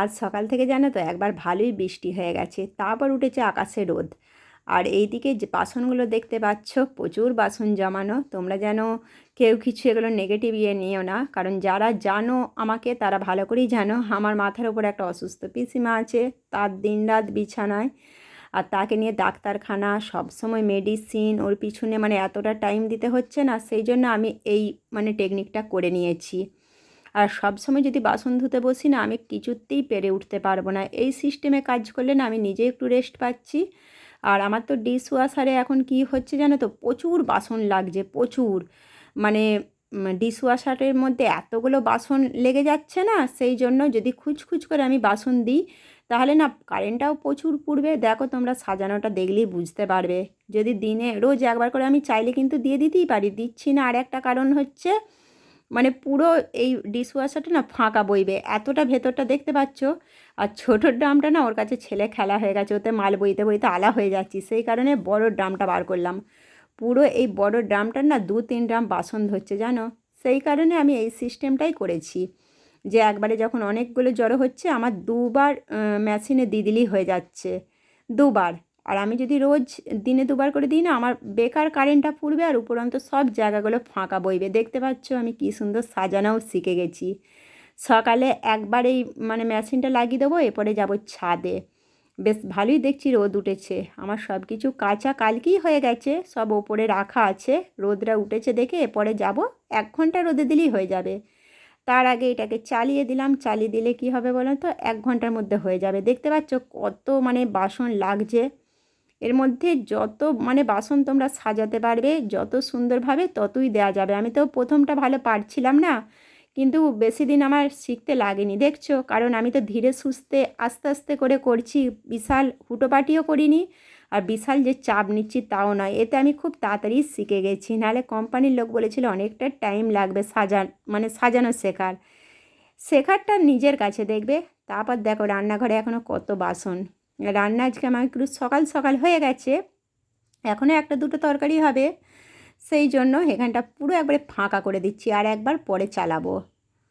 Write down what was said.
আজ সকাল থেকে জানো তো একবার ভালোই বৃষ্টি হয়ে গেছে, তারপর উঠেছে আকাশে রোদ। আর এইদিকে যে বাসনগুলো দেখতে পাচ্ছ, প্রচুর বাসন জমানো, তোমরা যেন কেউ কিছু এগুলো নেগেটিভ ইয়ে নিও না, কারণ যারা জানো আমাকে, তারা ভালো করেই জানো, আমার মাথার উপর একটা অসুস্থ পিসিমা আছে, তার দিনরাত বিছানায়, আর তাকে নিয়ে ডাক্তারখানা, সবসময় মেডিসিন ওর পিছনে মানে এতটা টাইম দিতে হচ্ছে না, সেই জন্য আমি এই মানে টেকনিকটা করে নিয়েছি। আর সবসময় যদি বাসন ধুতে বসি না, আমি কিছুতেই পেরে উঠতে পারব না। এই সিস্টেমে কাজ করলে না, আমি নিজে একটু রেস্ট পাচ্ছি। আর আমার তো ডিশ ওয়াশারে এখন কি হচ্ছে জানো তো, প্রচুর বাসন লাগছে, প্রচুর। মানে ডিশ ওয়াশারের মধ্যে এতগুলো বাসন লেগে যাচ্ছে না, সেই জন্য যদি খুচখুচ করে আমি বাসন দিই, তাহলে না কারেন্টটাও প্রচুর পুড়বে। দেখো তোমরা সাজানোটা দেখলেই বুঝতে পারবে। যদি দিনে রোজ একবার করে আমি চাইলে কিন্তু দিয়ে দিতেই পারি। দিচ্ছি না, আর একটা কারণ হচ্ছে মানে পুরো এই ডিশওয়াশারটা না ফাঁকা বইবে। এতটা ভেতরটা দেখতে পাচ্ছ? আর ছোটো ড্রামটা না ওর কাছে ছেলে খেলা হয়ে গেছে, ওতে মাল বইতে বইতে আলা হয়ে যাচ্ছি। সেই কারণে বড় ড্রামটা বার করলাম। পুরো এই বড় ড্রামটার না দু তিন ড্রাম বাসন ধরছে, জানো? সেই কারণে আমি এই সিস্টেমটাই করেছি। যে একবারে যখন অনেকগুলো জড়ো হচ্ছে, আমার দুবার মেশিনে দিয়ে দিলেই হয়ে যাচ্ছে। দুবার। আর আমি যদি রোজ দিনে দুবার করে দিই না, আমার বেকার কারেন্টটা পুড়বে আর উপরন্ত সব জায়গাগুলো ফাঁকা বইবে। দেখতে পাচ্ছ আমি কী সুন্দর সাজানোও শিখে গেছি। সকালে একবার এই মানে মেশিনটা লাগিয়ে দেবো, এরপরে যাব ছাদে। বেশ ভালোই দেখছি রোদ উঠেছে। আমার সব কিছু কাঁচা কালকেই হয়ে গেছে, সব ওপরে রাখা আছে। রোদরা উঠেছে দেখে এরপরে যাব, এক ঘণ্টা রোদে দিলেই হয়ে যাবে। তার আগে এটাকে চালিয়ে দিলাম, চালিয়ে দিলে কি হবে বলো তো এক ঘণ্টার মধ্যে হয়ে যাবে। দেখতে পাচ্ছ কত মানে বাসন লাগছে। এর মধ্যে যত মানে বাসন তোমরা সাজাতে পারবে, যত সুন্দরভাবে ততই দেওয়া যাবে। আমি তো প্রথমটা ভালো পারছিলাম না, কিন্তু বেশি দিন আমার শিখতে লাগেনি, দেখছ? কারণ আমি তো ধীরে সুস্থে, আস্তে আস্তে করে করছি, বিশাল হুটোপাটিও করিনি আর বিশাল যে চাপ নিচ্ছি তাও নয়। এতে আমি খুব তাড়াতাড়ি শিখে গেছি। নাহলে কোম্পানির লোক বলেছিল অনেকটা টাইম লাগবে সাজান মানে সাজানো শেখার। শেখারটা নিজের কাছে দেখবে, তারপর দেখো রান্নাঘরে এখনও কত বাসন। রান্না আজকে আমার একটু সকাল সকাল হয়ে গেছে। এখনও একটা দুটো তরকারি হবে। সেই জন্য এখানটা পুরো একবারে ফাঁকা করে দিচ্ছি আর একবার পরে চালাবো।